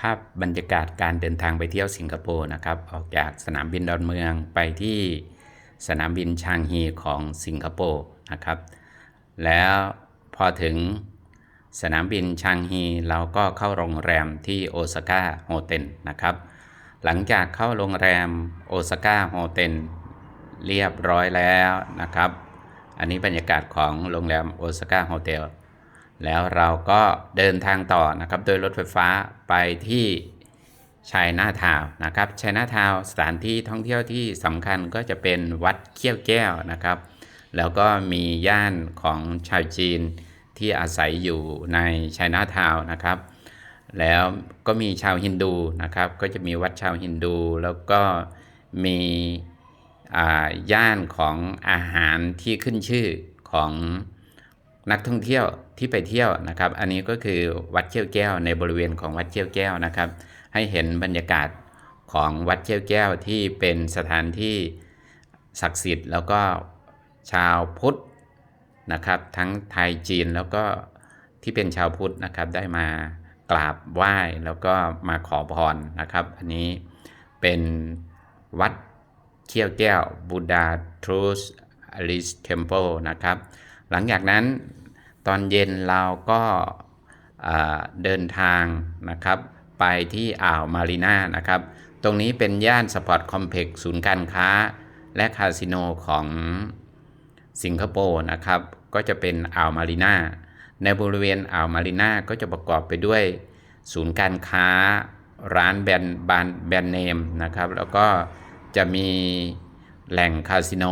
ภาพบรรยากาศการเดินทางไปเที่ยวสิงคโปร์นะครับ ออกจากสนามบินดอนเมืองไปที่สนามบินชางฮีของสิงคโปร์นะครับ แล้วพอถึงสนามบินชางฮีเราก็เข้าโรงแรมที่โอซาก้าโฮเทลนะครับ หลังจากเข้าโรงแรมโอซาก้าโฮเทลเรียบร้อยแล้วนะครับ อันนี้บรรยากาศของโรงแรมโอซาก้าโฮเทล แล้วเราก็เดินทางต่อนะครับโดยรถไฟฟ้าไปที่ชัยนาทาวนะครับชัยนาทาวสถานที่ท่องเที่ยวที่สำคัญก็จะเป็นวัดเขี้ยวแก้วนะครับ แล้วก็มีย่านของชาวจีนที่อาศัยอยู่ในชัยนาทาวนะครับ แล้วก็มีชาวฮินดูนะครับ ก็จะมีวัดชาวฮินดู แล้วก็มีย่านของอาหารที่ขึ้นชื่อของ นักท่องเที่ยวที่ไปเที่ยวนะครับ อันนี้ก็คือวัดเขี้ยวแก้วในบริเวณของวัดเขี้ยวแก้วนะครับ ให้เห็นบรรยากาศของวัดเขี้ยวแก้วที่เป็นสถานที่ศักดิ์สิทธิ์ แล้วก็ชาวพุทธนะครับ ทั้งไทยจีนแล้วก็ที่เป็นชาวพุทธนะครับได้มากราบไหว้แล้วก็มาขอพรนะครับ อันนี้เป็นวัดเขี้ยวแก้วบูดาทรูสอลิสเทมเพลนะครับ หลังจากนั้นตอนเย็นเราก็เดินทางนะครับไปที่อ่าวมารีนานะครับ ตรงนี้เป็นย่านสปอร์ตคอมเพล็กซ์ศูนย์การค้า และคาสิโนของสิงคโปร์นะครับ ก็จะเป็นอ่าวมารีนาในบริเวณอ่าวมารีนาก็จะประกอบไปด้วยศูนย์การค้าร้านแบรนด์บานแบรนด์เนมนะครับ แล้วก็จะมีแหล่งคาสิโน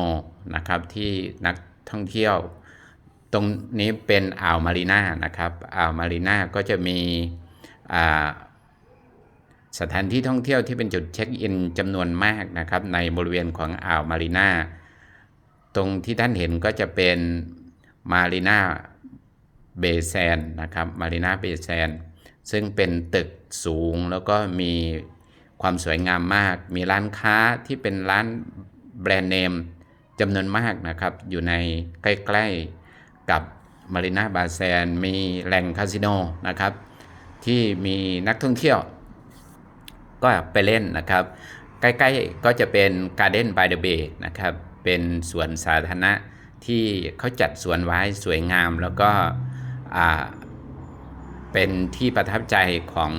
นะครับที่นักท่องเที่ยว ตรงนี้เป็นอ่าวมารีนานะครับ อ่าวมารีนาก็จะมีสถานที่ท่องเที่ยวที่เป็นจุดเช็คอินจำนวนมากนะครับ ในบริเวณของอ่าวมารีนาตรงที่ท่านเห็นก็จะเป็นมารีนาเบแซนนะครับมารีนาเบแซนซึ่งเป็นตึกสูงแล้วก็มีความสวยงามมาก มีร้านค้าที่เป็นร้านแบรนด์เนมจำนวนมากนะครับ อยู่ในใกล้ ๆ กับมารีนาบาแซนมีแหล่งคาสิโนนะครับ ที่มีนักท่องเที่ยว ก็ไปเล่นนะครับ ใกล้ๆก็จะเป็น Garden by the Bay นะครับ เป็นสวนสาธารณะที่เขาจัดสวนไว้สวยงาม แล้วก็เป็นที่ประทับใจของ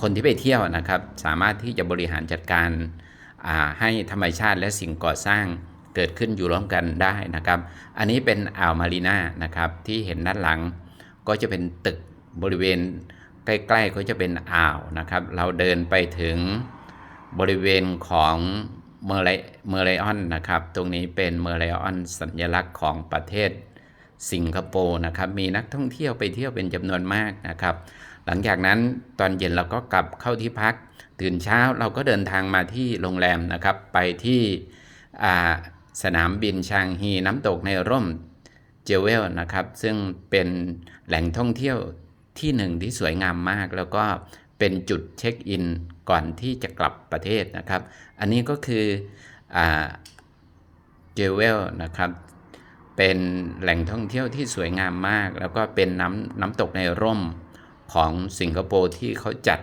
คนที่ไปเที่ยวนะครับ สามารถที่จะบริหารจัดการาให้ธรรมชาติและสิ่งก่อสร้าง เกิดขึ้นอยู่ร่วมกันได้นะครับ อันนี้เป็นอ่าวมารีนานะครับที่เห็นด้านหลังก็จะเป็นตึกบริเวณใกล้ๆก็จะเป็นอ่าวนะครับ เราเดินไปถึงบริเวณของเมอร์ไลเมอร์ไลออนนะครับ ตรงนี้เป็นเมอร์ไลออนสัญลักษณ์ของประเทศสิงคโปร์นะครับ มีนักท่องเที่ยวไปเที่ยวเป็นจำนวนมากนะครับ หลังจากนั้นตอนเย็นเราก็กลับเข้าที่พัก ตื่นเช้าเราก็เดินทางมาที่โรงแรมนะครับ ไปที่อ่า สนามบินชางฮีน้ำตกในร่มเจเวลนะครับ ซึ่งเป็นแหล่งท่องเที่ยวที่หนึ่งที่สวยงามมาก แล้วก็เป็นจุดเช็คอินก่อนที่จะกลับประเทศนะครับ อันนี้ก็คือเจเวลนะครับ เป็นแหล่งท่องเที่ยวที่สวยงามมาก แล้วก็เป็นน้ำน้ำตกในร่มของสิงคโปร์ที่เขาจัด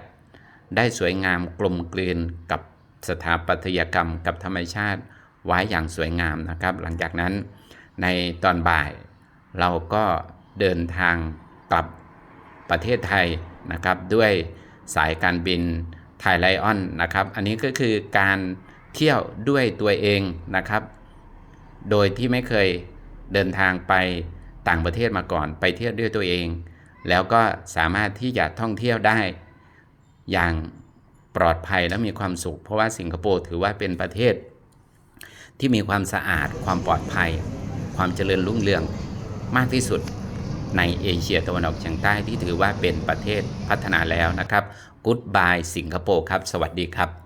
ได้สวยงามกลมกลืนกับสถาปัตยกรรมกับธรรมชาติ ไว้อย่างสวยงามนะครับ หลังจากนั้นในตอนบ่าย เราก็เดินทางกลับประเทศไทยนะครับด้วยสายการบินไทยไลออนนะครับ อันนี้ก็คือการเที่ยวด้วยตัวเองนะครับ โดยที่ไม่เคยเดินทางไปต่างประเทศมาก่อน ไปเที่ยวด้วยตัวเอง แล้วก็สามารถที่จะท่องเที่ยวได้ อย่างปลอดภัยและมีความสุข เพราะว่าสิงคโปร์ถือว่าเป็นประเทศ ที่มีความสะอาด ความปลอดภัย ความเจริญรุ่งเรืองมากที่สุดในเอเชียตะวันออกเฉียงใต้ที่ถือว่าเป็นประเทศพัฒนาแล้วนะครับ Goodbye สิงคโปร์ครับ สวัสดีครับ